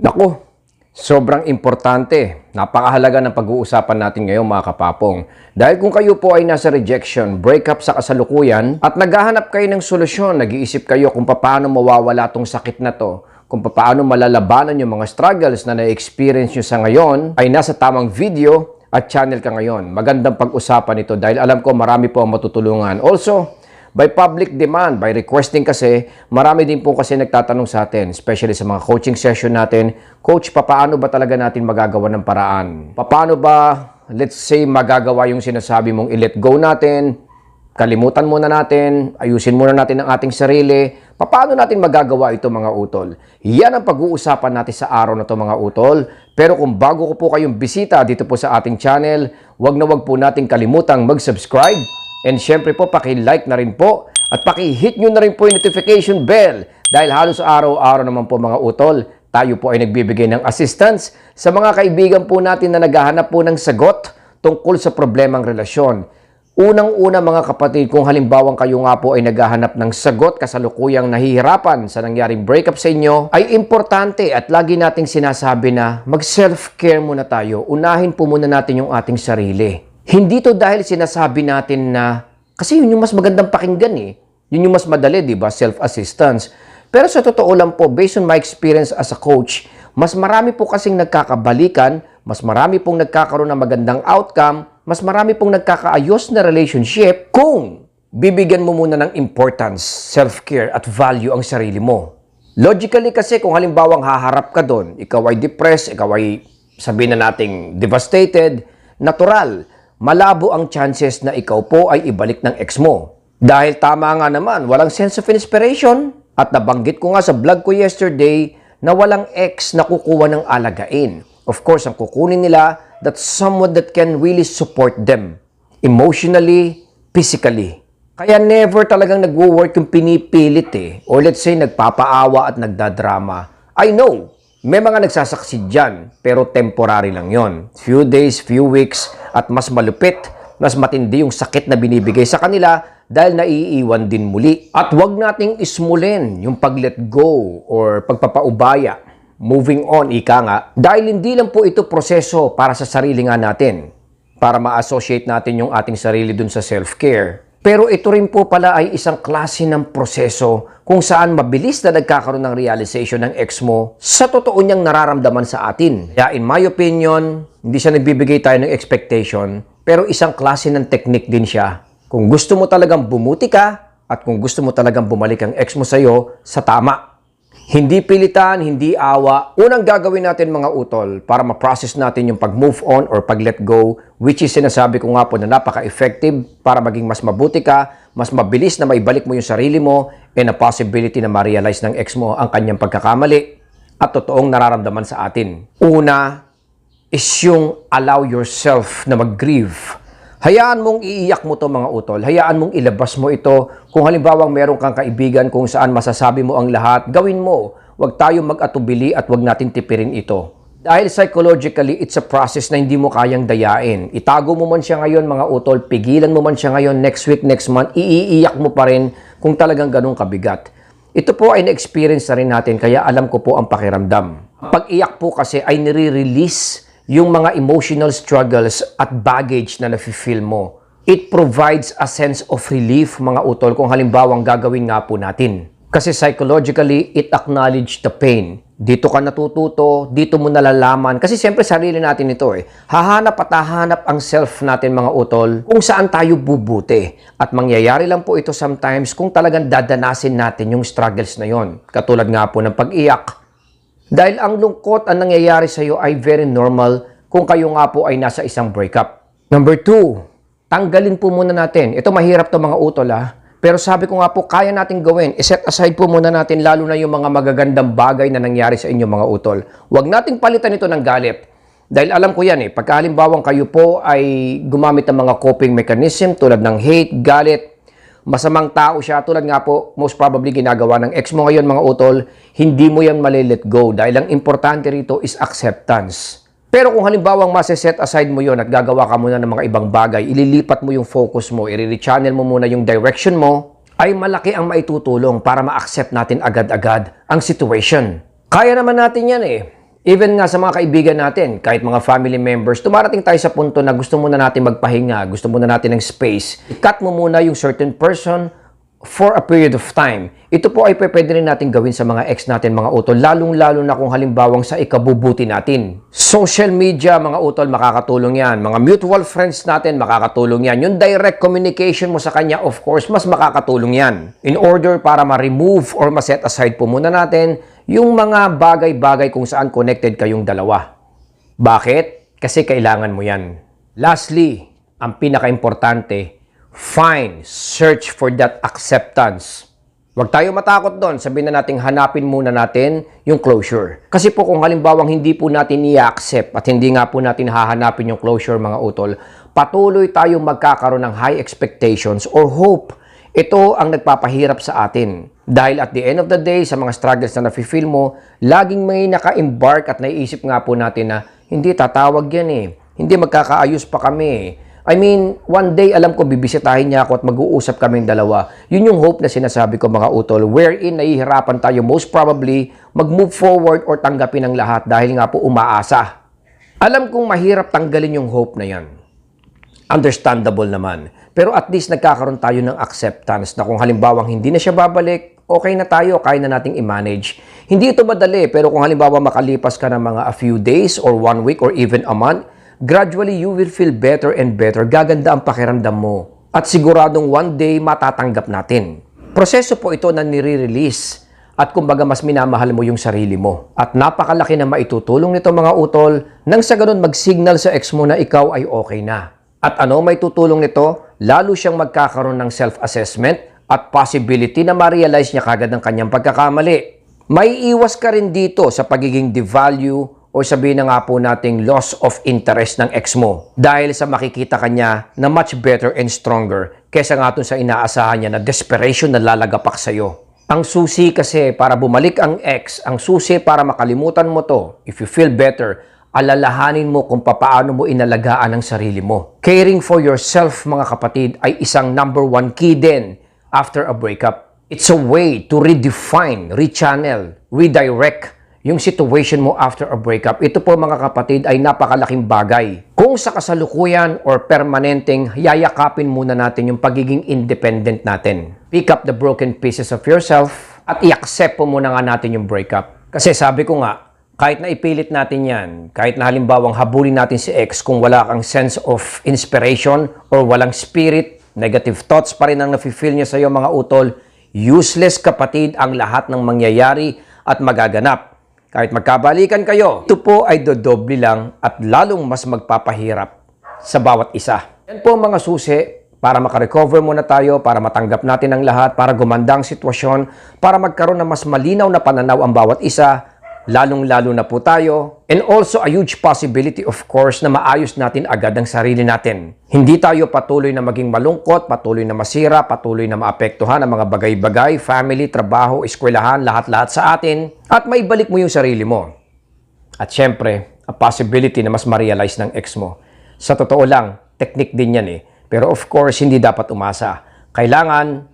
Nako, sobrang importante. Napakahalaga ng pag-uusapan natin ngayon mga kapapong. Dahil kung kayo po ay nasa rejection, breakup sa kasalukuyan, at naghahanap kayo ng solusyon, nag-iisip kayo kung paano mawawala tong sakit na to, kung paano malalabanan yung mga struggles na na-experience nyo sa ngayon, ay nasa tamang video at channel ka ngayon. Magandang pag-usapan ito dahil alam ko marami po ang matutulungan. Also, by public demand, by requesting kasi, marami din po kasi nagtatanong sa atin, especially sa mga coaching session natin, Coach, paano ba talaga natin magagawa ng paraan? Paano ba, let's say, magagawa yung sinasabi mong i-let go natin, kalimutan muna natin, ayusin muna natin ang ating sarili, paano natin magagawa ito mga utol? Yan ang pag-uusapan natin sa araw na to mga utol. Pero kung bago ko po kayong bisita dito po sa ating channel, wag na wag po nating kalimutang mag-subscribe And syempre po, paki-like na rin po at paki-hit nyo na rin po yung notification bell dahil halos araw-araw naman po mga utol, tayo po ay nagbibigay ng assistance sa mga kaibigan po natin na naghahanap po ng sagot tungkol sa problemang relasyon. Unang-una mga kapatid, kung halimbawang kayo nga po ay naghahanap ng sagot kasalukuyang nahihirapan sa nangyaring breakup sa inyo, ay importante at lagi nating sinasabi na mag-self-care muna tayo. Unahin po muna natin yung ating sarili. Hindi to dahil sinasabi natin na, kasi yun yung mas magandang pakinggan eh. Yun yung mas madali, di ba? Self-assistance. Pero sa totoo lang po, based on my experience as a coach, mas marami po kasing nagkakabalikan, mas marami pong nagkakaroon ng magandang outcome, mas marami pong nagkakaayos na relationship kung bibigyan mo muna ng importance, self-care at value ang sarili mo. Logically kasi kung halimbawang haharap ka doon, ikaw ay depressed, ikaw ay sabihin na nating devastated, natural, malabo ang chances na ikaw po ay ibalik ng ex mo. Dahil tama nga naman, walang sense of inspiration. At nabanggit ko nga sa vlog ko yesterday na walang ex na kukuha ng alagain. Of course, ang kukunin nila, that's someone that can really support them. Emotionally, physically. Kaya never talagang nagwo-work yung pinipilit eh. Or let's say, nagpapaawa at nagdadrama. I know, may mga nagsasucceed dyan, pero temporary lang yon. Few days, few weeks, at mas malupit, mas matindi yung sakit na binibigay sa kanila dahil naiiwan din muli. At wag nating ismulin yung pag-let go or pagpapaubaya. Moving on, ika nga, dahil hindi lang po ito proseso para sa sarili nga natin, para ma-associate natin yung ating sarili dun sa self-care. Pero ito rin po pala ay isang klase ng proseso kung saan mabilis na nagkakaroon ng realization ng ex mo sa totoo niyang nararamdaman sa atin. Kaya in my opinion, hindi siya nagbibigay tayo ng expectation, pero isang klase ng technique din siya. Kung gusto mo talagang bumuti ka, at kung gusto mo talagang bumalik ang ex mo sa'yo, sa tama. Hindi pilitan, hindi awa. Unang gagawin natin mga utol para ma-process natin yung pag-move on or pag-let go, which is sinasabi ko nga po na napaka-effective para maging mas mabuti ka, mas mabilis na maibalik mo yung sarili mo, and a possibility na ma-realize ng ex mo ang kanyang pagkakamali at totoong nararamdaman sa atin. Una is yung allow yourself na mag-grieve. Hayaan mong iiyak mo to mga utol. Hayaan mong ilabas mo ito. Kung halimbawang meron kang kaibigan kung saan masasabi mo ang lahat, gawin mo. Huwag tayo mag-atubili at huwag natin tipirin ito. Dahil psychologically, it's a process na hindi mo kayang dayain. Itago mo man siya ngayon mga utol, pigilan mo man siya ngayon next week, next month, iiiyak mo pa rin kung talagang ganun kabigat. Ito po ay na-experience na rin natin kaya alam ko po ang pakiramdam. Pag-iyak po kasi ay nire-release yung mga emotional struggles at baggage na nafe-feel mo. It provides a sense of relief, mga utol, kung halimbawang gagawin nga po natin. Kasi psychologically, it acknowledge the pain. Dito ka natututo, dito mo nalalaman. Kasi siyempre sarili natin ito eh. Hahanap at hahanap ang self natin mga utol kung saan tayo bubuti. At mangyayari lang po ito sometimes kung talagang dadanasin natin yung struggles na yon. Katulad nga po ng pag-iyak, dahil ang lungkot ang nangyayari sa iyo ay very normal kung kayo nga po ay nasa isang breakup. Number two, tanggalin po muna natin. Ito mahirap to mga utol ah. Pero sabi ko nga po, kaya natin gawin. I-set aside po muna natin lalo na yung mga magagandang bagay na nangyari sa inyo mga utol. Huwag nating palitan ito ng galit. Dahil alam ko yan eh, pagka halimbawang kayo po ay gumamit ng mga coping mechanism tulad ng hate, galit, masamang tao siya, tulad nga po, most probably ginagawa ng ex mo ngayon mga utol, hindi mo yan malilet go dahil ang importante rito is acceptance. Pero kung halimbawang maseset aside mo yon at gagawa ka muna ng mga ibang bagay, ililipat mo yung focus mo, i-rechannel mo muna yung direction mo, ay malaki ang maitutulong para ma-accept natin agad-agad ang situation. Kaya naman natin yan eh. Even nga sa mga kaibigan natin, kahit mga family members, tumarating tayo sa punto na gusto muna natin magpahinga, gusto muna natin ng space. I-cut mo muna yung certain person for a period of time. Ito po ay pwede rin natin gawin sa mga ex natin, mga utol, lalong-lalo na kung halimbawang sa ikabubuti natin. Social media, mga utol, makakatulong yan. Mga mutual friends natin, makakatulong yan. Yung direct communication mo sa kanya, of course, mas makakatulong yan. In order para ma-remove or ma-set aside po muna natin yung mga bagay-bagay kung saan connected kayong dalawa. Bakit? Kasi kailangan mo yan. Lastly, ang pinaka-importante, find, search for that acceptance. Huwag tayo matakot doon. Sabihin na natin, hanapin muna natin yung closure. Kasi po kung halimbawang hindi po natin i-accept at hindi nga po natin hahanapin yung closure mga utol, patuloy tayong magkakaroon ng high expectations or hope. Ito ang nagpapahirap sa atin. Dahil at the end of the day, sa mga struggles na nafe-feel mo, laging may naka-embark at naiisip nga po natin na hindi tatawag yan eh. Hindi magkakaayos pa kami eh. I mean, one day alam ko bibisitahin niya ako at mag-uusap kaming dalawa. Yun yung hope na sinasabi ko mga utol, wherein nahihirapan tayo most probably mag-move forward or tanggapin ang lahat dahil nga po umaasa. Alam kong mahirap tanggalin yung hope na yan. Understandable naman. Pero at least nagkakaroon tayo ng acceptance na kung halimbawang hindi na siya babalik, okay na tayo, kaya na nating i-manage. Hindi ito madali, pero kung halimbawa makalipas ka ng mga a few days or one week or even a month, gradually you will feel better and better. Gaganda ang pakiramdam mo. At siguradong one day matatanggap natin. Proseso po ito na nire-release at kumbaga mas minamahal mo yung sarili mo. At napakalaki na maitutulong nito mga utol nang sa ganun mag-signal sa ex mo na ikaw ay okay na. At ano may tutulong nito? Lalo siyang magkakaroon ng self-assessment at possibility na ma-realize niya kagad ang kanyang pagkakamali. May iwas ka rin dito sa pagiging devalue o sabihin na nga po nating loss of interest ng ex mo dahil sa makikita kanya na much better and stronger kesa nga sa inaasahan niya na desperation na lalagapak sa'yo. Ang susi kasi para bumalik ang ex, ang susi para makalimutan mo to, if you feel better, alalahanin mo kung papaano mo inalagaan ang sarili mo. Caring for yourself, mga kapatid, ay isang number one key din after a breakup. It's a way to redefine, rechannel, redirect yung situation mo after a breakup. Ito po mga kapatid ay napakalaking bagay. Kung sa kasalukuyan or permanenteng yayakapin muna natin yung pagiging independent natin. Pick up the broken pieces of yourself at i-accept po muna nga natin yung breakup. Kasi sabi ko nga, kahit na ipilit natin yan, kahit na halimbawang habulin natin si ex kung wala kang sense of inspiration or walang spirit, negative thoughts pa rin ang nafe-feel niya sa iyo mga utol, useless kapatid ang lahat ng mangyayari at magaganap. Kahit magkabalikan kayo, ito po ay dodoble lang at lalong mas magpapahirap sa bawat isa. Yan po mga susi para makarecover muna tayo, para matanggap natin ang lahat, para gumanda ang sitwasyon, para magkaroon ng mas malinaw na pananaw ang bawat isa, lalong-lalo na po tayo. And also a huge possibility of course na maayos natin agad ang sarili natin. Hindi tayo patuloy na maging malungkot, patuloy na masira, patuloy na maapektuhan ang mga bagay-bagay, family, trabaho, eskwelahan, lahat-lahat sa atin. At may balik mo yung sarili mo. At syempre, a possibility na mas ma-realize ng ex mo. Sa totoo lang, technique din yan eh. Pero of course, hindi dapat umasa. Kailangan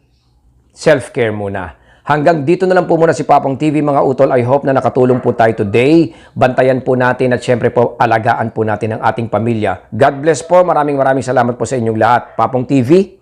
self-care muna. Hanggang dito na lang po muna si Papong TV mga utol. I hope na nakatulong po tayo today. Bantayan po natin at syempre po alagaan po natin ang ating pamilya. God bless po. Maraming maraming salamat po sa inyong lahat. Papong TV,